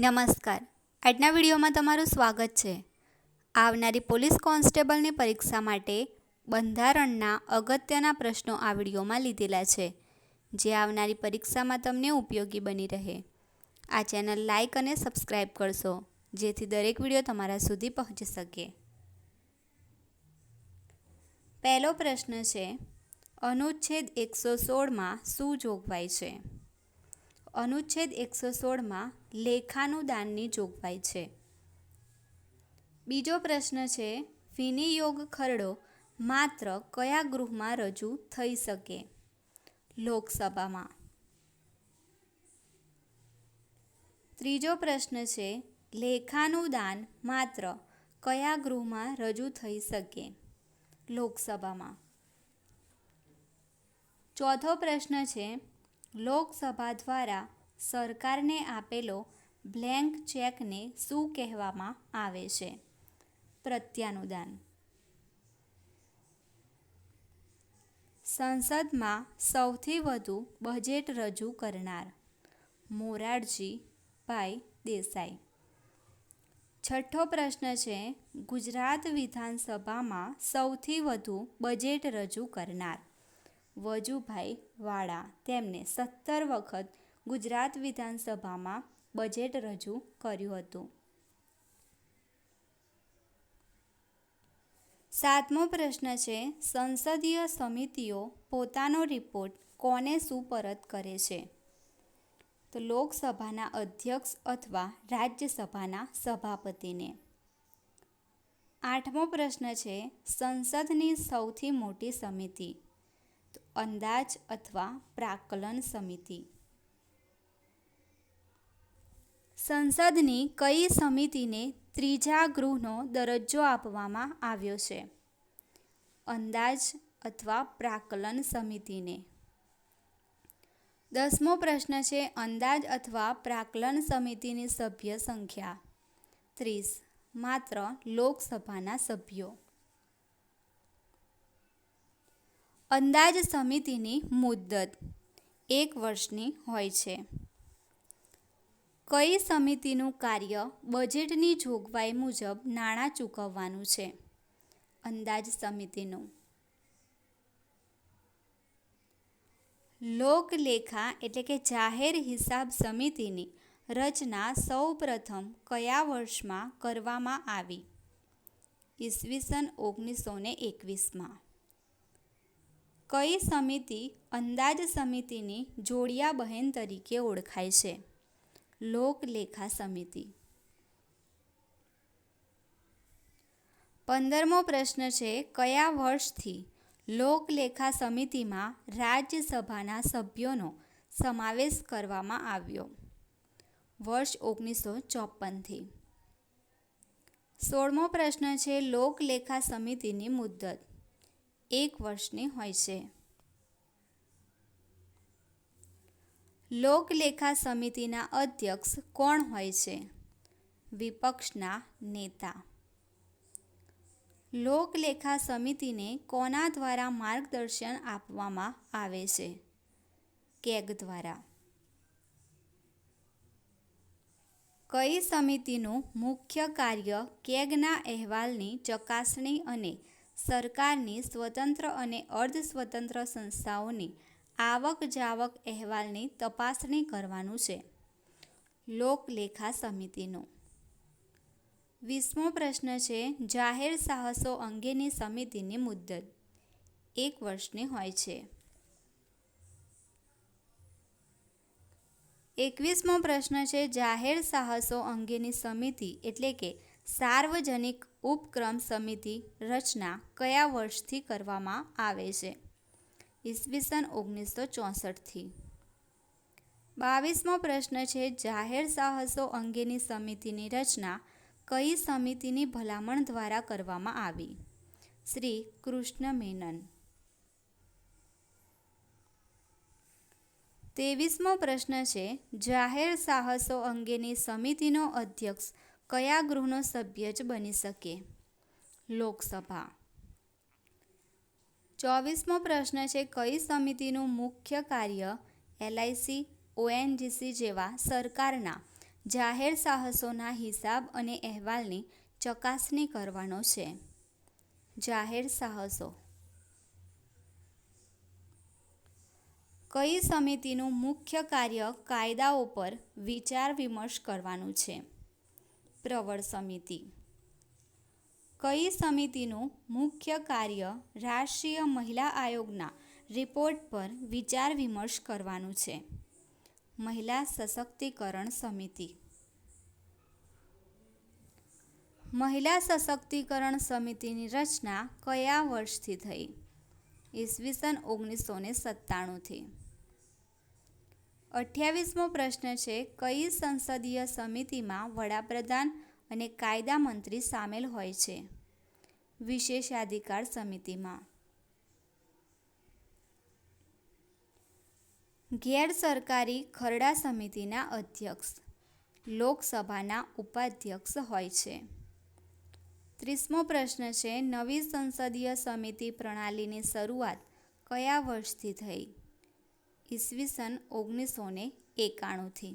નમસ્કાર. આજના વિડીયોમાં તમારું સ્વાગત છે. આવનારી પોલીસ કોન્સ્ટેબલની પરીક્ષા માટે બંધારણના અગત્યના પ્રશ્નો આ વિડીયોમાં લીધેલા છે, જે આવનારી પરીક્ષામાં તમને ઉપયોગી બની રહે. આ ચેનલ લાઇક અને સબસ્ક્રાઇબ કરશો, જેથી દરેક વીડિયો તમારા સુધી પહોંચી શકે. પહેલો પ્રશ્ન છે, અનુચ્છેદ એકસો સોળમાં શું જોગવાઈ છે? અનુચ્છેદ એકસો સોળમાં લેખાનું દાનની જોગવાઈ છે. બીજો પ્રશ્ન છે, વિનિયોગ ખરડો માત્ર કયા ગૃહમાં રજૂ થઈ શકે? લોકસભામાં. ત્રીજો પ્રશ્ન છે લેખાનું દાન માત્ર કયા ગૃહમાં રજૂ થઈ શકે? લોકસભામાં. ચોથો પ્રશ્ન છે લોકસભા દ્વારા સરકારને આપેલો બ્લેન્ક ચેકને શું કહેવામાં આવે છે? પ્રત્યાનુદાન. સંસદમાં સૌથી વધુ બજેટ રજૂ કરનાર મોરારજી ભાઈ દેસાઈ. છઠ્ઠો પ્રશ્ન છે, ગુજરાત વિધાનસભામાં સૌથી વધુ બજેટ રજૂ કરનાર વજુભાઈ વાળા તેમને સત્તર વખત ગુજરાત વિધાનસભામાં બજેટ રજૂ કર્યું હતું. સાતમો પ્રશ્ન છે, સંસદીય સમિતિઓ પોતાનો રિપોર્ટ કોને સુપરત કરે છે? તો લોકસભાના અધ્યક્ષ અથવા રાજ્યસભાના સભાપતિને. આઠમો પ્રશ્ન છે, સંસદની સૌથી મોટી સમિતિ અંદાજ અથવા પ્રાકલન સમિતિ. સંસદની કઈ સમિતિને ત્રીજા ગૃહનો દરજ્જો આપવામાં આવ્યો છે? અંદાજ અથવા પ્રાકલન સમિતિને. દસમો પ્રશ્ન છે, અંદાજ અથવા પ્રાકલન સમિતિની સભ્ય સંખ્યા. ત્રીસ, માત્ર લોકસભાના સભ્યો. અંદાજ સમિતિની મુદ્દત એક વર્ષની હોય છે. કઈ સમિતિનું કાર્ય બજેટની જોગવાઈ મુજબ નાણાં ચૂકવવાનું છે? અંદાજ સમિતિનું. લોકલેખા એટલે કે જાહેર હિસાબ સમિતિની રચના સૌ પ્રથમ કયા વર્ષમાં કરવામાં આવી? ઈસવીસન ઓગણીસો ને એકવીસમાં. કઈ સમિતિ અંદાજ સમિતિની જોડિયા બહેન તરીકે ઓળખાય છે? લોકલેખા સમિતિ. પંદરમો પ્રશ્ન છે, કયા વર્ષથી લોકલેખા સમિતિમાં રાજ્યસભાના સભ્યોનો સમાવેશ કરવામાં આવ્યો? વર્ષ ઓગણીસો ચોપનથી સોળમો પ્રશ્ન છે, લોકલેખા સમિતિની મુદ્દત એક વર્ષની હોય છે. લોકલેખા સમિતિના અધ્યક્ષ કોણ હોય છે? વિપક્ષના નેતા. લોકલેખા સમિતિને કોના દ્વારા માર્ગદર્શન આપવામાં આવે છે? કેગ દ્વારા. કઈ સમિતિનું મુખ્ય કાર્ય કેગના અહેવાલની ચકાસણી અને સરકારની સ્વતંત્ર અને અર્ધ સ્વતંત્ર સંસ્થાઓની આવક જાવક અહેવાલની તપાસણી કરવાનું છે. લોકલેખા સમિતિનું. વીસમો પ્રશ્ન છે, જાહેર સાહસો અંગેની સમિતિની મુદ્દત. એક વર્ષની હોય છે. એકવીસમો પ્રશ્ન છે, જાહેર સાહસો અંગેની સમિતિ એટલે કે સાર્વજનિક ઉપક્રમ સમિતિ રચના કયા વર્ષથી કરવામાં આવે છે? ઈસવીસન ઓગણીસો ચોસઠથી બાવીસમો પ્રશ્ન છે, જાહેર સાહસો અંગેની સમિતિની રચના કઈ સમિતિની ભલામણ દ્વારા કરવામાં આવી? શ્રી કૃષ્ણ મેનન ત્રેવીસમો પ્રશ્ન છે, જાહેર સાહસો અંગેની સમિતિનો અધ્યક્ષ કયા ગૃહનો સભ્ય જ બની શકે? લોકસભા. ચોવીસમો પ્રશ્ન છે, કઈ સમિતિનું મુખ્ય કાર્ય એલઆઈસી ઓએનજીસી જેવા સરકારના જાહેર સાહસોના હિસાબ અને અહેવાલની ચકાસણી કરવાનો છે? જાહેર સાહસો. કઈ સમિતિનું મુખ્ય કાર્ય કાયદાઓ પર વિચાર વિમર્શ કરવાનું છે? પ્રવર સમિતિ. કઈ સમિતિનું મુખ્ય કાર્ય રાષ્ટ્રીય મહિલા આયોગના રિપોર્ટ પર વિચાર વિમર્શ કરવાનું છે? મહિલા સશક્તિકરણ સમિતિ. મહિલા સશક્તિકરણ સમિતિની રચના કયા વર્ષથી થઈ? ઈસવીસન ઓગણીસો ને સત્તાણુંથી. અઠ્યાવીસમો પ્રશ્ન છે, કઈ સંસદીય સમિતિમાં વડાપ્રધાન અને કાયદા મંત્રી સામેલ હોય છે? વિશેષાધિકાર સમિતિમાં. ગેરસરકારી ખરડા સમિતિના અધ્યક્ષ, લોકસભાના ઉપાધ્યક્ષ હોય છે. ત્રીસમો પ્રશ્ન છે, નવી સંસદીય સમિતિ પ્રણાલીની શરૂઆત કયા વર્ષથી થઈ? ઈસવીસન ઓગણીસો ને એકાણુંથી.